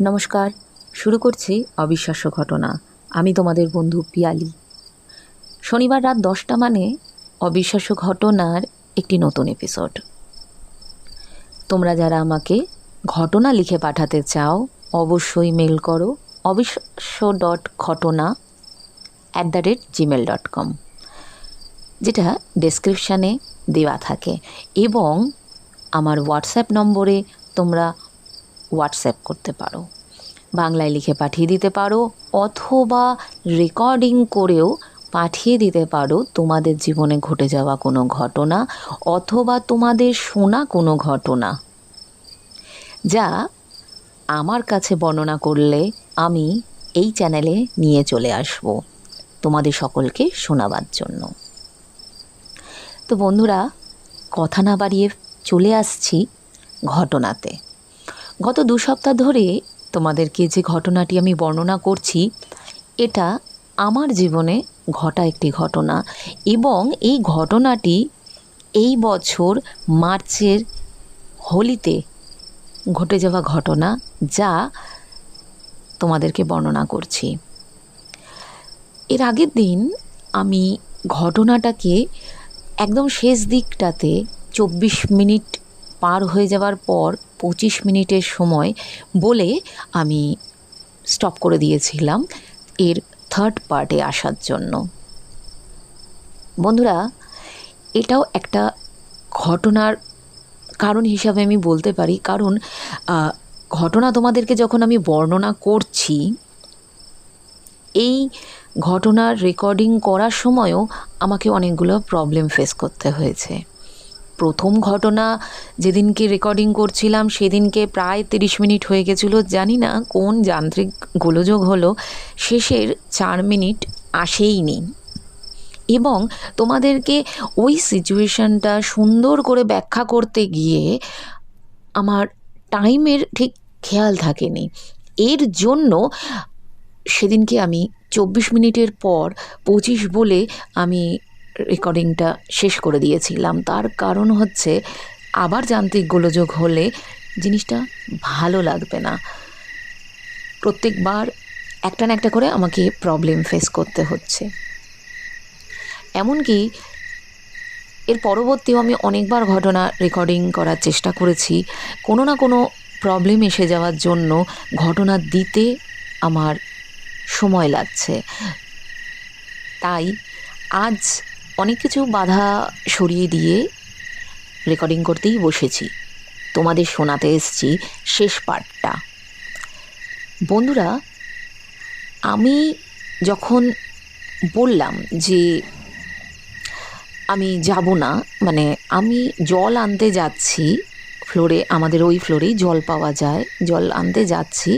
নমস্কার, শুরু করছি অবিশ্বাস্য ঘটনা। আমি তোমাদের বন্ধু পিয়ালি। শনিবার রাত দশটা মানে অবিশ্বাস্য ঘটনার একটি নতুন এপিসোড তোমরা যারা আমাকে ঘটনা লিখে পাঠাতে চাও, অবশ্যই মেল করো অবিশ্বাস্য ডট ঘটনা at the rate Gmail dot com যেটা ডেসক্রিপশানে দেওয়া থাকে। এবং আমার হোয়াটসঅ্যাপ নম্বরে তোমরা হোয়াটসঅ্যাপ করতে পারো। বাংলায় লিখে পাঠিয়ে দিতে পারো অথবা রেকর্ডিং করেও পাঠিয়ে দিতে পারো তোমাদের জীবনে ঘটে যাওয়া কোনো ঘটনা অথবা তোমাদের শোনা কোনো ঘটনা। যা আমার কাছে বর্ণনা করলে আমি এই চ্যানেলে নিয়ে চলে আসব তোমাদের সকলকে শোনাবার জন্য। তো বন্ধুরা, কথা না বাড়িয়ে চলে আসছি ঘটনাতে। গত দু সপ্তাহ ধরে তোমাদেরকে যে ঘটনাটি আমি বর্ণনা করছি, এটা আমার জীবনে ঘটা একটি ঘটনা এবং এই ঘটনাটি এই বছর মার্চের হোলিতে ঘটে যাওয়া ঘটনা যা তোমাদেরকে বর্ণনা করছি। এর আগের দিন আমি ঘটনাটাকে একদম শেষ দিকটাতে চব্বিশ মিনিট পার হয়ে যাওয়ার পর পঁচিশ মিনিটের সময় বলে আমি স্টপ করে দিয়েছিলাম এর থার্ড পার্টে আসার জন্য। বন্ধুরা, এটাও একটা ঘটনার কারণ হিসাবে আমি বলতে পারি। কারণ ঘটনা তোমাদেরকে যখন আমি বর্ণনা করছি, এই ঘটনার রেকর্ডিং করার সময়ও আমাকে অনেকগুলো প্রবলেম ফেস করতে হয়েছে। প্রথম ঘটনা, যেদিনকে রেকর্ডিং করছিলাম সেদিনকে প্রায় তিরিশ মিনিট হয়ে গেছিল। জানি না কোন যান্ত্রিক গোলযোগ হলো, শেষের চার মিনিট আসেইনি এবং তোমাদেরকে ওই সিচুয়েশনটা সুন্দর করে ব্যাখ্যা করতে গিয়ে আমার টাইমের ঠিক খেয়াল থাকেনি। এর জন্য সেদিনকে আমি চব্বিশ মিনিটের পর পঁচিশ বলে আমি রেকর্ডিংটা শেষ করে দিয়েছিলাম। তার কারণ হচ্ছে, আবার যান্ত্রিক গোলযোগ হলে জিনিসটা ভালো লাগবে না। প্রত্যেকবার একটা না একটা করে আমাকে প্রবলেম ফেস করতে হচ্ছে। এমনকি, এর পরবর্তীও আমি অনেকবার ঘটনা রেকর্ডিং করার চেষ্টা করেছি। কোনো না কোনো প্রবলেম এসে যাওয়ার জন্য ঘটনা দিতে আমার সময় লাগছে। তাই আজ অনেক কিছু বাধা সরিয়ে দিয়ে রেকর্ডিং করতেই বসেছি। তোমাদের শোনাতে এসছি শেষ পার্টটা বন্ধুরা, আমি যখন বললাম যে আমি যাব না মানে আমি জল আনতে যাচ্ছি ফ্লোরে আমাদের ওই ফ্লোরেই জল পাওয়া যায়, জল আনতে যাচ্ছি,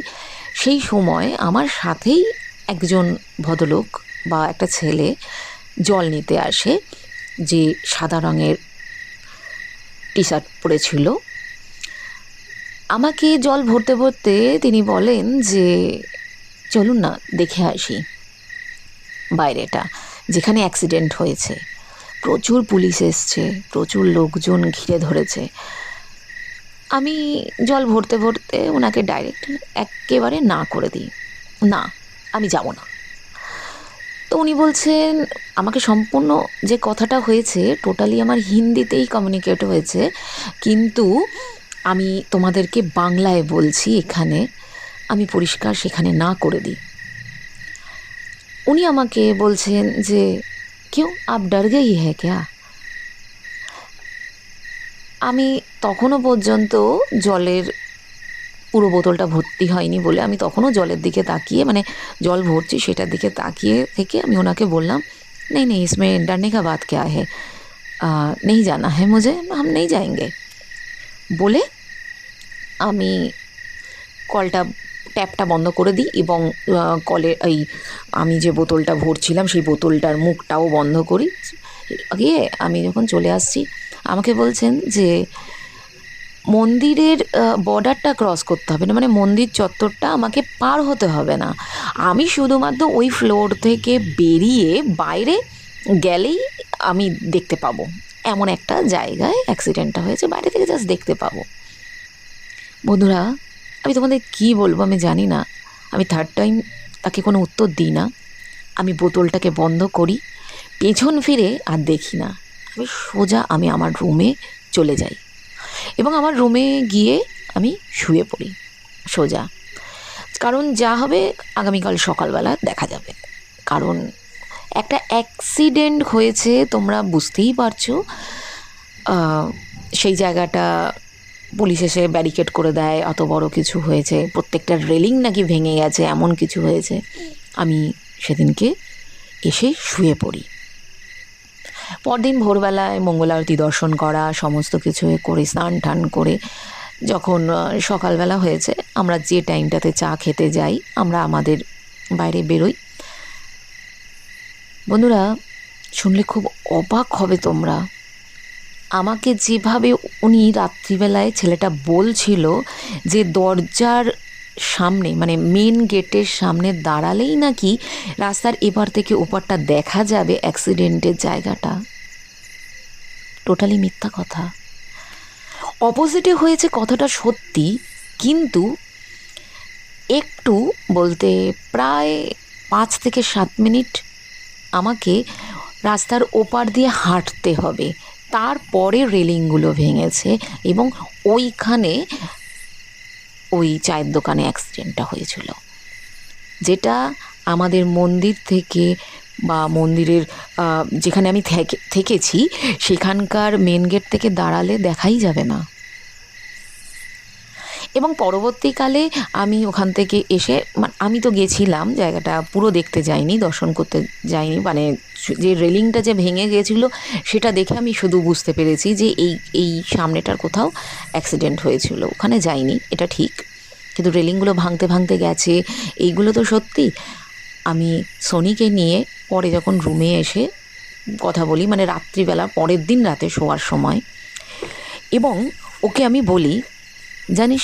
সেই সময় আমার সাথেই একজন ভদ্রলোক বা একটা ছেলে জল নিতে আসে, যে সাদা রঙের টি শার্ট পরেছিল। আমাকে জল ভরতে ভরতে তিনি বলেন যে, চলুন না, দেখে আসি বাইরেটা, যেখানে অ্যাক্সিডেন্ট হয়েছে। প্রচুর পুলিশ এসছে, প্রচুর লোকজন ঘিরে ধরেছে। আমি জল ভরতে ভরতে ওনাকে ডাইরেক্ট একেবারে না করে দিই। না, আমি যাব না। তো উনি বলছেন, আমাকে সম্পূর্ণ যে কথাটা হয়েছে টোটালি আমার হিন্দিতেই কমিউনিকেট হয়েছে। কিন্তু আমি তোমাদেরকে বাংলায় বলছি এখানে, আমি পরিষ্কার সেখানে না করে দিই। উনি আমাকে বলছেন যে, কেউ আপ ডর গেই হ্যাঁ ক্যা? আমি তখনও পর্যন্ত জলের পুরো বোতলটা ভর্তি হয়নি বলে আমি তখনও জলের দিকে তাকিয়ে মানে জল ভরছি সেটার দিকে তাকিয়ে থেকে আমি ওনাকে বললাম, নেই নেই, ইসমে ডান্ডে কা বাদ কে আহে নেই জানা হ্যাঁ মুঝে আম নেই যায়গে বলে আমি কলটা, ট্যাপটা বন্ধ করে দিই এবং কলে, এই, আমি যে বোতলটা ভরছিলাম সেই বোতলটার মুখটাও বন্ধ করি। গিয়ে আমি যখন চলে আসছি, আমাকে বলছেন যে মন্দিরের বর্ডারটা ক্রস করতে হবে না মানে মন্দির চত্বরটা আমাকে পার হতে হবে না। আমি শুধুমাত্র ওই ফ্লোর থেকে বেরিয়ে বাইরে গেলেই আমি দেখতে পাবো। এমন একটা জায়গায় অ্যাক্সিডেন্টটা হয়েছে, বাইরে থেকে জাস্ট দেখতে পাবো। বন্ধুরা, আমি তোমাদের কী বলব আমি জানি না। আমি থার্ড টাইম তাকে কোনো উত্তর দিই না। আমি বোতলটাকে বন্ধ করি, পেছন ফিরে আর দেখি না। আমি সোজা আমি আমার রুমে চলে যাই। এবং আমার রুমে গিয়ে আমি শুয়ে পড়ি, সোজা। কারণ যা হবে আগামীকাল সকালবেলা দেখা যাবে। কারণ একটা অ্যাক্সিডেন্ট হয়েছে, তোমরা বুঝতেই পারছ। সেই জায়গাটা পুলিশ এসে ব্যারিকেড করে দেয় অত বড় কিছু হয়েছে। প্রত্যেকটা রেলিং নাকি ভেঙে গেছে, এমন কিছু হয়েছে। আমি সেদিনকে এসে শুয়ে পড়ি। পরদিন ভোরবেলায় মঙ্গল আরতি দর্শন করা, সমস্ত কিছু করে, স্নান টান করে যখন সকালবেলা হয়েছে, আমরা যে টাইমটাতে চা খেতে যাই, আমরা আমাদের বাইরে বেরোই। বন্ধুরা, শুনলে খুব অবাক হবে তোমরা। আমাকে যেভাবে উনি রাত্রিবেলায় ছেলেটা বলছিল যে দরজার সামনে মানে মেন গেটের সামনে দাঁড়ালেই নাকি রাস্তার এপার থেকে ওপারটা দেখা যাবে অ্যাক্সিডেন্টের জায়গাটা। টোটালি মিথ্যা কথা। অপোজিটে হয়েছে কথাটা সত্যি, কিন্তু একটু বলতে প্রায় পাঁচ থেকে সাত মিনিট আমাকে রাস্তার ওপার দিয়ে হাঁটতে হবে। তারপরে রেলিংগুলো ভেঙেছে এবং ওইখানে ওই চায়ের দোকানে অ্যাক্সিডেন্টটা হয়েছিল। যেটা আমাদের মন্দির থেকে বা মন্দিরের যেখানে আমি থেকে, থেকেছি, সেখানকার মেন গেট থেকে দাঁড়ালে দেখাই যাবে না। এবং পরবর্তীকালে আমি ওখান থেকে এসে মানে আমি তো গেছিলাম, জায়গাটা পুরো দেখতে যাইনি, দর্শন করতে যাইনি মানে যে রেলিংটা যে ভেঙে গিয়েছিল, সেটা দেখে আমি শুধু বুঝতে পেরেছি যে এই এই সামনেটার কোথাও অ্যাক্সিডেন্ট হয়েছিল। ওখানে যাইনি, এটা ঠিক। কিন্তু রেলিংগুলো ভাঙতে ভাঙতে গেছে, এইগুলো তো সত্যি। আমি সোনিকে নিয়ে পরে যখন রুমে এসে কথা বলি মানে রাত্রিবেলা পরের দিন রাতে শোয়ার সময়, এবং ওকে আমি বলি, জানিস,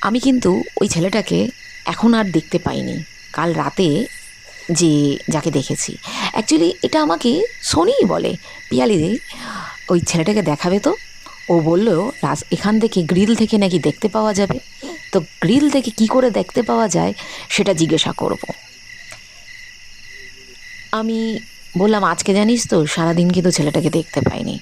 আমি কিন্তু ওই ছেলেটাকে এখন আর দেখতে পাইনি। কাল রাতে যে যাকে দেখেছি। অ্যাকচুয়ালি এটা আমাকে সোনিই বলে। পিয়ালি দি, ওই ছেলেটাকে দেখাবে তো? ও বলল রাস এখান থেকে গ্রিল থেকে নাকি দেখতে পাওয়া যাবে? তো গ্রিল থেকে কি করে দেখতে পাওয়া যায়, সেটা জিজ্ঞাসা করব। আমি বললাম, আজকে জানিস তো, সারাদিন কিন্তু ছেলেটাকে দেখতে পাইনি।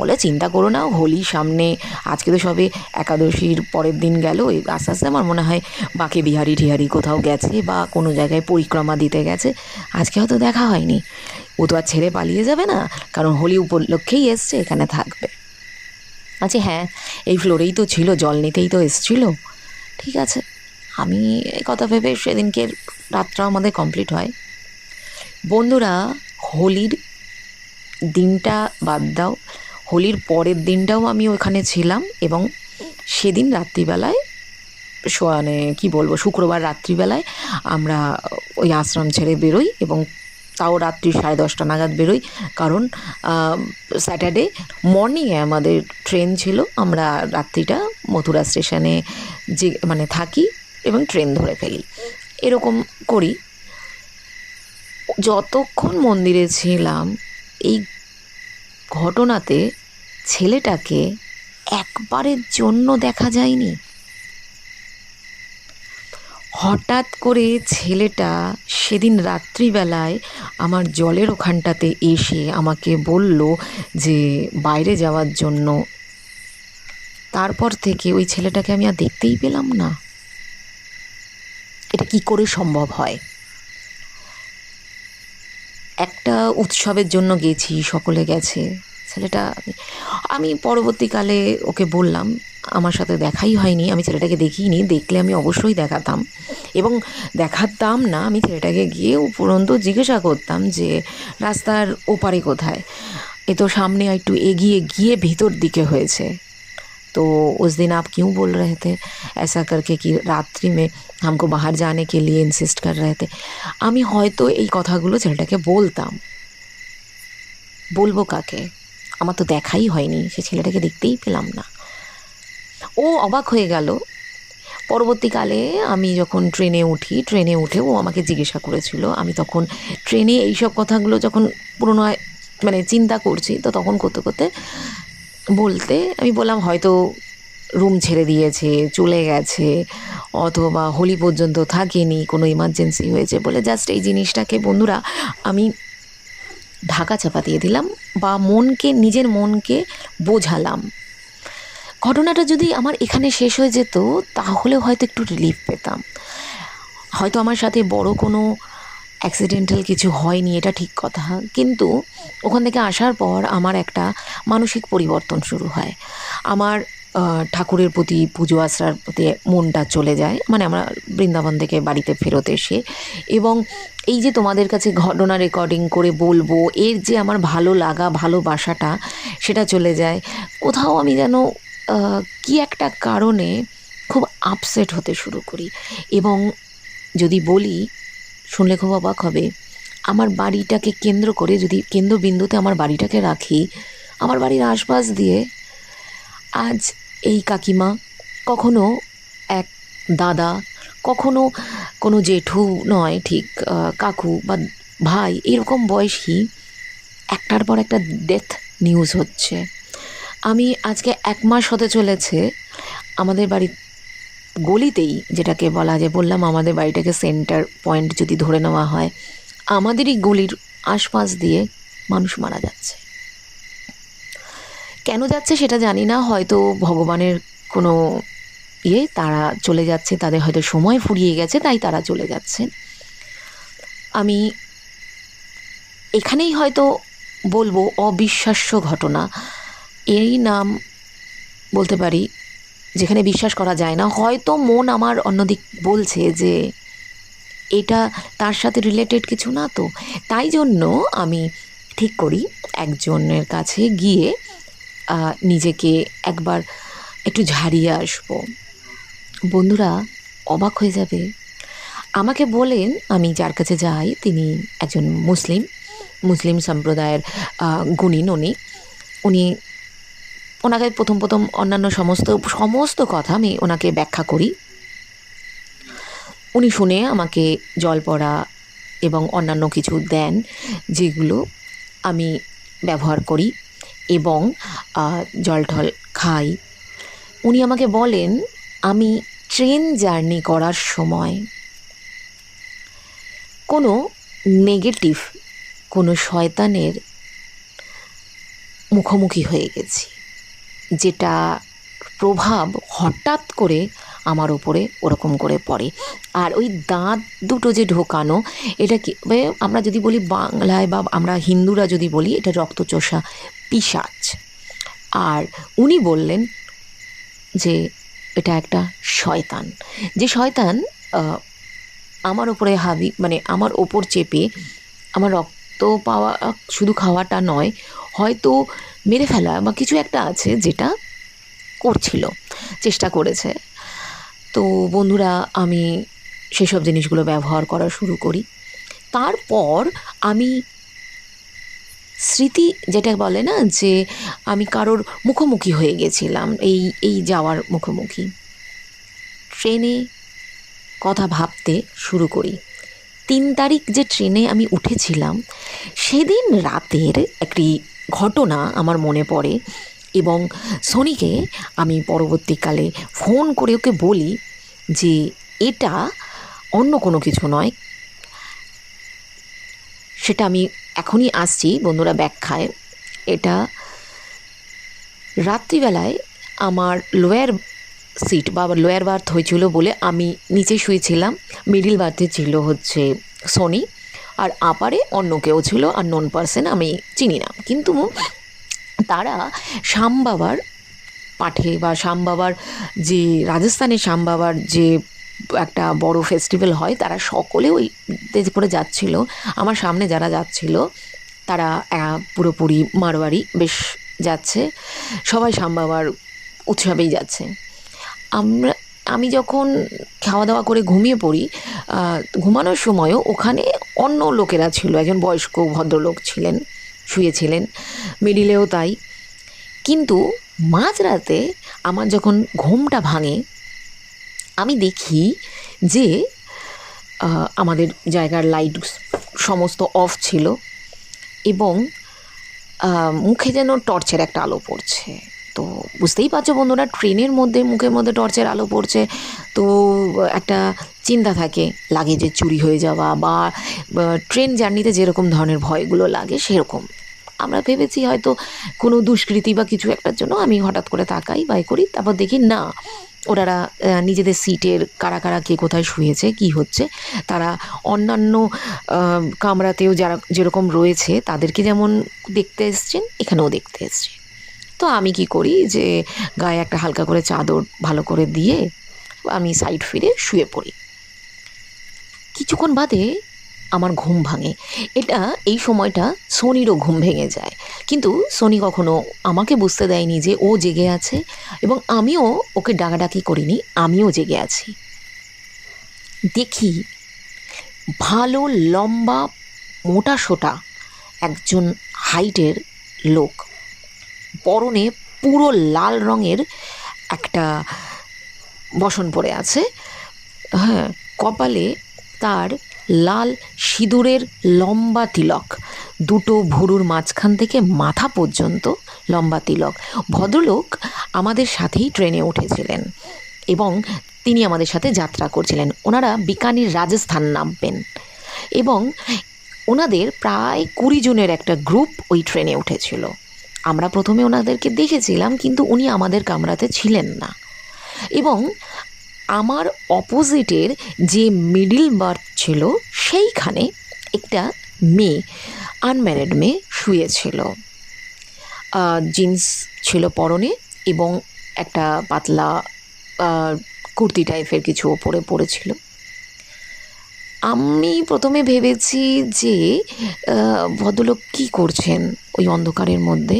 বলে চিন্তা করো না, হোলি সামনে, আজকে তো সবে একাদশীর পরের দিন গেল আস্তে আস্তে আমার মনে হয় বাকি বিহারি টিহারি কোথাও গেছে বা কোনো জায়গায় পরিক্রমা দিতে গেছে, আজকে হয়তো দেখা হয়নি। ও তো আর ছেড়ে পালিয়ে যাবে না, কারণ হোলি উপলক্ষেই এসছে, এখানে থাকবে। আচ্ছা হ্যাঁ এই ফ্লোরেই তো ছিল, জল নিতেই তো এসছিল। ঠিক আছে, আমি এই কথা ভেবে সেদিনকে রাতটা আমাদের কমপ্লিট হয়। বন্ধুরা, হোলির দিনটা বাদ দাও হোলির পরের দিনটাও আমি ওখানে ছিলাম এবং সেদিন রাত্রিবেলায় মানে কী বলব, শুক্রবার রাত্রিবেলায় আমরা ওই আশ্রম ছেড়ে বেরোই এবং তাও রাত্রি সাড়ে দশটা নাগাদ বেরোই। কারণ স্যাটারডে মর্নিংয়ে আমাদের ট্রেন ছিল। আমরা রাত্রিটা মথুরা স্টেশনে যে মানে থাকি এবং ট্রেন ধরে ফেলি। এরকম করি। যতক্ষণ মন্দিরে ছিলাম, এই ঘটনাতে ছেলেটাকে একবারের জন্য দেখা যায়নি। হঠাৎ করে ছেলেটা সেদিন রাত্রিবেলায় আমার জলের ওখানটাতে এসে আমাকে বলল যে বাইরে যাওয়ার জন্য। তারপর থেকে ওই ছেলেটাকে আমি আর দেখতেই পেলাম না। এটা কি করে সম্ভব হয়? একটা উৎসবের জন্য গেছি, সকলে গেছে। ছেলেটা, আমি পরবর্তীকালে ওকে বললাম, আমার সাথে দেখাই হয়নি, আমি ছেলেটাকে দেখিনি, দেখলে আমি অবশ্যই দেখাতাম। এবং দেখাতাম না, আমি ছেলেটাকে গিয়ে উপরন্ত জিজ্ঞাসা করতাম যে, রাস্তার ওপারে কোথায়? এ তো সামনে একটু এগিয়ে গিয়ে ভিতর দিকে হয়েছে। तो उस दिन आप क्यों बोल रहे थे ऐसा करके कि রাত্রি में हमको बाहर जाने के लिए इंसिस्ट कर रहे थे আমি হয়তো এই কথাগুলো ছেলেটাকে বলতাম বলবো কাকে আমার তো দেখাই হয়নি সে ছেলেটাকে দেখতেই পেলাম না ও অবাক হয়ে গেল পরবর্তীকালে আমি যখন ট্রেনে উঠি ট্রেনে উঠে ও আমাকে জিজ্ঞাসা করেছিল আমি তখন ট্রেনে এইসব কথাগুলো যখন পুরোনো মানে চিন্তা করছি তো তখন করতে করতে বলতে আমি বললাম, হয়তো রুম ছেড়ে দিয়েছে, চলে গেছে, অথবা হোলি পর্যন্ত থাকেনি, কোনো ইমার্জেন্সি হয়েছে। বলে জাস্ট এই জিনিসটাকে বন্ধুরা আমি ঢাকা চাপা দিয়ে দিলাম বা মনকে, নিজের মনকে বোঝালাম। ঘটনাটা যদি আমার এখানে শেষ হয়ে যেত, তাহলে হয়তো একটু রিলিফ পেতাম। হয়তো আমার সাথে বড় কোনো অ্যাক্সিডেন্টাল কিছু হয়নি, এটা ঠিক কথা। কিন্তু ওখান থেকে আসার পর আমার একটা মানসিক পরিবর্তন শুরু হয়। আমার ঠাকুরের প্রতি পুজো আশ্রার প্রতি মনটা চলে যায়। মানে আমরা বৃন্দাবন থেকে বাড়িতে ফেরত এসে এবং এই যে তোমাদের কাছে ঘটনা রেকর্ডিং করে বলব, এর যে আমার ভালো লাগা ভালোবাসাটা সেটা চলে যায়। কোথাও আমি যেন কি একটা কারণে খুব আপসেট হতে শুরু করি। এবং যদি বলি শুনলে খুব অবাক হবে। আমার বাড়িটাকে কেন্দ্র করে যদি কেন্দ্রবিন্দুতে আমার বাড়িটাকে রাখি, আমার বাড়ির আশপাশ দিয়ে আজ এই কাকিমা, কখনো এক দাদা, কখনো কোনো জেঠু নয়, ঠিক কাকু বা ভাই, এরকম বয়সী একটার পর একটা ডেথ নিউজ হচ্ছে। আমি আজকে এক মাস হতে চলেছে আমাদের বাড়ি গলিতেই যেটাকে বলা যায় বললাম আমাদের বাড়িটাকে সেন্টার পয়েন্ট যদি ধরে নেওয়া হয়, আমাদেরই গলির আশপাশ দিয়ে মানুষ মারা যাচ্ছে। কেন যাচ্ছে সেটা জানি না, হয়তো ভগবানের কোনো ইয়ে তারা চলে যাচ্ছে, তাদের হয়তো সময় ফুরিয়ে গেছে, তাই তারা চলে যাচ্ছে। আমি এখানেই হয়তো বলব অবিশ্বাস্য ঘটনা। এই নাম বলতে পারি যেখানে বিশ্বাস করা যায় না, হয়তো মন আমার অন্যদিক বলছে যে এটা তার সাথে রিলেটেড কিছু না তো। তাই জন্য আমি ঠিক করি একজনের কাছে গিয়ে নিজেকে একবার একটু ঝাড়িয়ে আসব। বন্ধুরা, অবাক হয়ে যাবে। আমাকে বলেন, আমি যার কাছে যাই, তিনি একজন মুসলিম। মুসলিম সম্প্রদায়ের গুণিন উনি উনি ওনাকে প্রথম প্রথম অন্যান্য সমস্ত সমস্ত কথা আমি ওনাকে ব্যাখ্যা করি। উনি শুনে আমাকে জল পড়া এবং অন্যান্য কিছু দেন, যেগুলো আমি ব্যবহার করি এবং জল টল খাই। উনি আমাকে বলেন, আমি ট্রেন জার্নি করার সময় কোনো নেগেটিভ, কোনো শয়তানের মুখোমুখি হয়ে গেছি। যেটা প্রভাব হঠাৎ করে আমার ওপরে ওরকম করে পড়ে। আর ওই দাঁত দুটো যে ঢোকানো, এটা কি আমরা যদি বলি বাংলায় বা আমরা হিন্দুরা যদি বলি, এটা রক্তচোষা পিশাচ। আর উনি বললেন যে এটা একটা শয়তান। যে শয়তান আমার ওপরে হাবি মানে আমার ওপর চেপে আমার রক্ত পাওয়া শুধু খাওয়াটা নয়, হয়তো মেরে ফেলা বা কিছু একটা আছে যেটা করছিল, চেষ্টা করেছে। তো বন্ধুরা, আমি সেসব জিনিসগুলো ব্যবহার করা শুরু করি। তারপর আমি স্মৃতি যেটা বলে না যে আমি কারোর মুখোমুখি হয়ে গেছিলাম, এই এই যাওয়ার মুখোমুখি। ট্রেনে কথা ভাবতে শুরু করি। তিন তারিখ যে ট্রেনে আমি উঠেছিলাম, সেদিন রাতের একটি ঘটনা আমার মনে পড়ে এবং সোনিকে আমি পরবর্তীকালে ফোন করে ওকে বলি যে এটা অন্য কোনো কিছু নয়। সেটা আমি এখনই আসছি, বন্ধুরা ব্যাখ্যায়। এটা রাত্রিবেলায় আমার লোয়ার সিট বা লোয়ার বার্থ হয়েছিল বলে আমি নিচে শুয়েছিলাম, মিডিল বার্থে ছিল হচ্ছে সোনি। আর আপারে অন্য কেউ ছিল আর নন পার্সন আমি চিনি না। কিন্তু তারা শ্যাম বাবার পাঠে বা শ্যাম বাবার যে, রাজস্থানের শ্যাম বাবার যে একটা বড় ফেস্টিভ্যাল হয়, তারা সকলে ওই করে যাচ্ছিল। আমার সামনে যারা যাচ্ছিল, তারা পুরোপুরি মারোয়ারি বেশ যাচ্ছে। সবাই শ্যাম বাবার উৎসবেই যাচ্ছে। আমরা আমি যখন খাওয়া দাওয়া করে ঘুমিয়ে পড়ি ঘুমানোর সময়ও ওখানে অন্য লোকেরা ছিল। একজন বয়স্ক ভদ্রলোক ছিলেন, শুয়েছিলেন, মিডিলেও তাই। কিন্তু মাঝরাতে আমার যখন ঘুমটা ভাঙে, আমি দেখি যে আমাদের জায়গার লাইট সমস্ত অফ ছিল এবং মুখে যেন টর্চের একটা আলো পড়ছে। তো বুঝতেই পারছ বন্ধুরা, ট্রেনের মধ্যে মুখের মধ্যে টর্চের আলো পড়ছে, তো একটা চিন্তা থাকে লাগেজের চুরি হয়ে যাওয়া বা ট্রেন জার্নিতে যেরকম ধরনের ভয়গুলো লাগে সেরকম। আমরা ভেবেছি হয়তো কোনো দুষ্কৃতি বা কিছু একটার জন্য আমি হঠাৎ করে তাকাই, বাই করি, তারপর দেখি না, ওনারা নিজেদের সিটের কারা কারা কে কোথায় শুয়েছে, কি হচ্ছে, তারা অন্যান্য কামরাতেও যারা যেরকম রয়েছে তাদেরকে যেমন দেখতে এসছেন, এখানেও দেখতে এসছে তো আমি কি করি যে গায়ে একটা হালকা করে চাদর ভালো করে দিয়ে আমি সাইড ফিরে শুয়ে পড়ি। কিছুক্ষণ বাদে আমার ঘুম ভাঙে। এটা, এই সময়টা সোনিরও ঘুম ভেঙে যায়। কিন্তু সোনি কখনো আমাকে বুঝতে দেয়নি যে ও জেগে আছে এবং আমিও ওকে ডাকাডাকি করিনি, আমিও জেগে আছি। দেখি ভালো, লম্বা, মোটা সোটা একজন হাইটের লোক পরনে পুরো লাল রঙের একটা বসন পরে আছে। হ্যাঁ কপালে তার লাল সিঁদুরের লম্বা তিলক। দুটো ভুরুর মাঝখান থেকে মাথা পর্যন্ত লম্বা তিলক। ভদ্রলোক আমাদের সাথেই ট্রেনে উঠেছিলেন এবং তিনি আমাদের সাথে যাত্রা করছিলেন। ওনারা বিকানির রাজস্থান নামবেন এবং ওনাদের প্রায় কুড়ি জনের একটা গ্রুপ ওই ট্রেনে উঠেছিল। আমরা প্রথমে ওনাদেরকে দেখেছিলাম, কিন্তু উনি আমাদের কামরাতে ছিলেন না। এবং আমার অপোজিটের যে মিডিল বার্থ ছিল, সেইখানে একটা মেয়ে, আনম্যারিড মেয়ে শুয়েছিল। জিন্স ছিল পরনে এবং একটা পাতলা কুর্তি টাইপের কিছু ওপরে পড়েছিল। আমি প্রথমে ভেবেছি যে ভদ্রলোক কী করছেন ওই অন্ধকারের মধ্যে?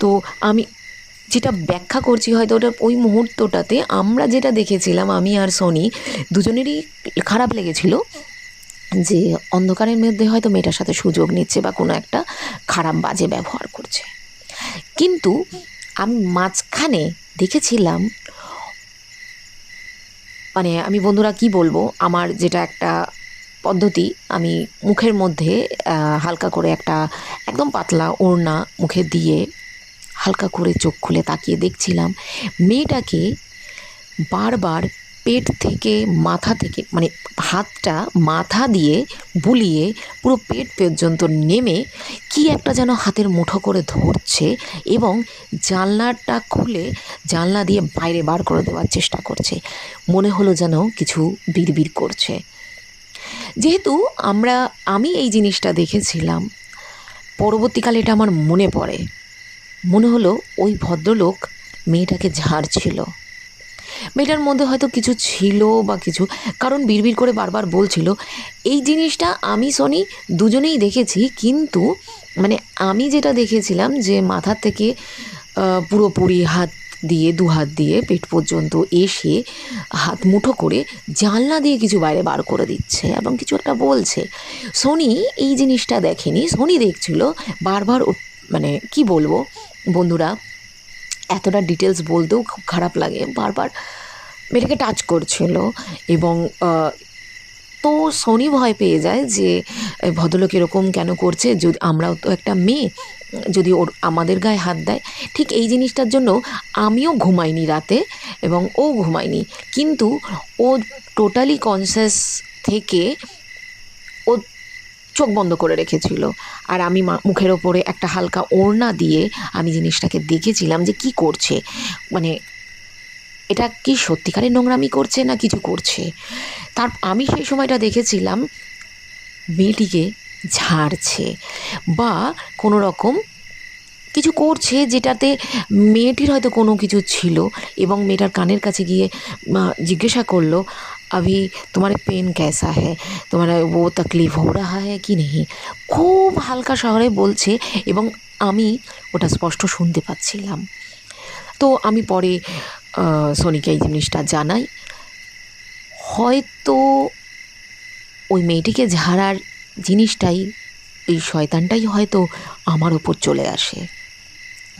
তো আমি যেটা ব্যাখ্যা করছি হয়তো ওটা ওই মুহূর্তটাতে আমরা যেটা দেখেছিলাম, আমি আর সোনি দুজনেরই খারাপ লেগেছিল যে অন্ধকারের মধ্যে হয়তো মেয়েটার সাথে সুযোগ নিচ্ছে বা কোনো একটা খারাপ বাজে ব্যবহার করছে। কিন্তু আমি মাঝখানে দেখেছিলাম মানে আমি বন্ধুরা কি বলব, আমার যেটা একটা পদ্ধতি আমি মুখের মধ্যে হালকা করে একটা একদম পাতলা ওড়না মুখে দিয়ে হালকা করে চোখ খুলে তাকিয়ে দেখছিলাম। মেয়েটাকে বারবার পেট থেকে, মাথা থেকে মানে হাতটা মাথা দিয়ে বুলিয়ে পুরো পেট পর্যন্ত নেমে কি একটা যেন হাতের মুঠো করে ধরছে এবং জানলাটা খুলে জানলা দিয়ে বাইরে বার করে দেওয়ার চেষ্টা করছে। মনে হলো যেন কিছু বিড়বিড় করছে। যেহেতু আমরা, আমি এই জিনিসটা দেখেছিলাম, পরবর্তীকালে এটা আমার মনে পড়ে। মনে হলো ওই ভদ্রলোক মেয়েটাকে ঝাড়ছিল। মেয়েটার মধ্যে হয়তো কিছু ছিল বা কিছু, কারণ বিড়বিড় করে বারবার বলছিল, এই জিনিসটা আমি শনি দুজনেই দেখেছি, কিন্তু মানে আমি যেটা দেখেছিলাম যে মাথার থেকে পুরোপুরি হাত দিয়ে, দু হাত দিয়ে পেট পর্যন্ত এসে হাত মুঠো করে জানলা দিয়ে কিছু বাইরে বার করে দিচ্ছে এবং কিছু একটা বলছে। সোনি এই জিনিসটা দেখেনি। সোনি দেখছিল বারবার মানে কি বলব, বন্ধুরা, এতটা ডিটেলস বলতেও খুব খারাপ লাগে। বারবার মেয়েটাকে টাচ করছিল এবং তো সোনি ভয় পেয়ে যায় যে ভদ্রলোক এরকম কেন করছে? যদি আমরাও তো একটা মেয়ে যদি ওর আমাদের গায়ে হাত দেয়, ঠিক এই জিনিসটার জন্য আমিও ঘুমাইনি রাতে এবং ও ঘুমায়নি। কিন্তু ও টোটালি কনসিয়াস থেকে ও চোখ বন্ধ করে রেখেছিল। আর আমি মুখের ওপরে একটা হালকা ওড়না দিয়ে আমি জিনিসটাকে দেখেছিলাম যে কি করছে। মানে এটা কি সত্যিকারের নোংরামি করছে না কিছু করছে? তার, আমি সেই সময়টা দেখেছিলাম মেয়েটিকে ঝাড়ছে বা কোনো রকম কিছু করছে যেটাতে মেয়েটির হয়তো কোনো কিছু ছিল এবং মেয়েটার কানের কাছে গিয়ে আহ, জিজ্ঞাসা করলো अभी तुम्हारे पेन कैसा है तुम्हारा वो तकलीफ हो रहा है कि नहीं খুব হালকা শহরে বলছে এবং আমি ওটা স্পষ্ট শুনতে পাচ্ছিলাম তো আমি পরে আহ, সোনিকে এই জিনিসটা জানাই হয়তো ওই মেয়েটিকে ঝাড়ার জিনিসটাই, এই শয়তানটাই হয়তো আমার ওপর চলে আসে।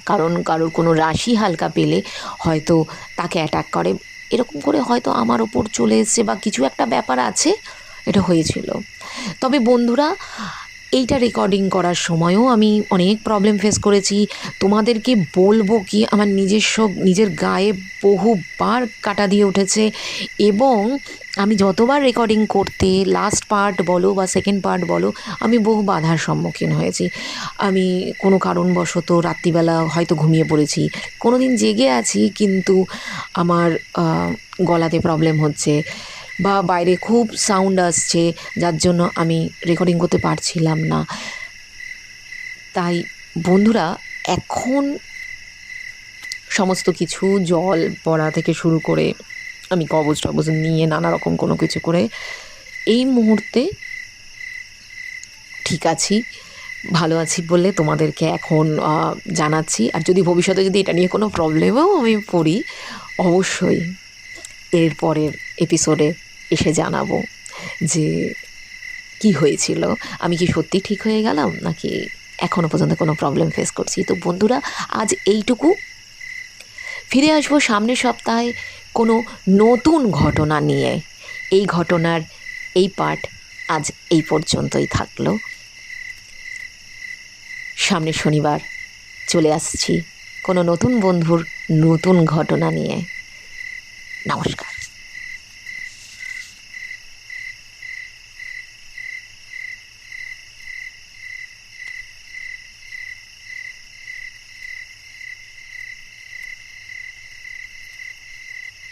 কারণ কারোর কোনো রাশি হালকা পেলে হয়তো তাকে অ্যাটাক করে। এরকম করে হয়তো আমার ওপর চলে এসছে বা কিছু একটা ব্যাপার আছে, এটা হয়েছিল। তবে বন্ধুরা, এইটা রেকর্ডিং করার সময়ও আমি অনেক প্রবলেম ফেস করেছি। তোমাদেরকে বলব কি, আমার নিজস্ব, নিজের গায়ে বহুবার কাটা দিয়ে উঠেছে এবং আমি যতবার রেকর্ডিং করতে লাস্ট পার্ট বলো বা সেকেন্ড পার্ট বলো, আমি বহু বাধার সম্মুখীন হয়েছি। আমি কোনো কারণবশত রাত্রিবেলা হয়তো ঘুমিয়ে পড়েছি। কোনো দিন জেগে আছি, কিন্তু আমার গলাতে প্রবলেম হচ্ছে বা বাইরে খুব সাউন্ড আসছে, যার জন্য আমি রেকর্ডিং করতে পারছিলাম না। তাই বন্ধুরা, এখন সমস্ত কিছু জল পড়া থেকে শুরু করে আমি কবজ টবজ নিয়ে নানা রকম কোনো কিছু করে এই মুহূর্তে ঠিক আছি, ভালো আছি বলে তোমাদেরকে এখন জানাচ্ছি। আর যদি ভবিষ্যতে যদি এটা নিয়ে কোনো প্রবলেমও আমি পড়ি, অবশ্যই এর পরের এপিসোডে এসে জানাব যে কি হয়েছিল। আমি কি সত্যি ঠিক হয়ে গেলাম, নাকি এখনও পর্যন্ত কোনো প্রবলেম ফেস করছি? তো বন্ধুরা, আজ এইটুকু। ফিরে আসব সামনের সপ্তাহে। কোনো নতুন ঘটনা নিয়ে। এই ঘটনার এই পাঠ আজ এই পর্যন্তই থাকল। সামনে শনিবার চলে আসছি কোনো নতুন বন্ধুর নতুন ঘটনা নিয়ে। নমস্কার।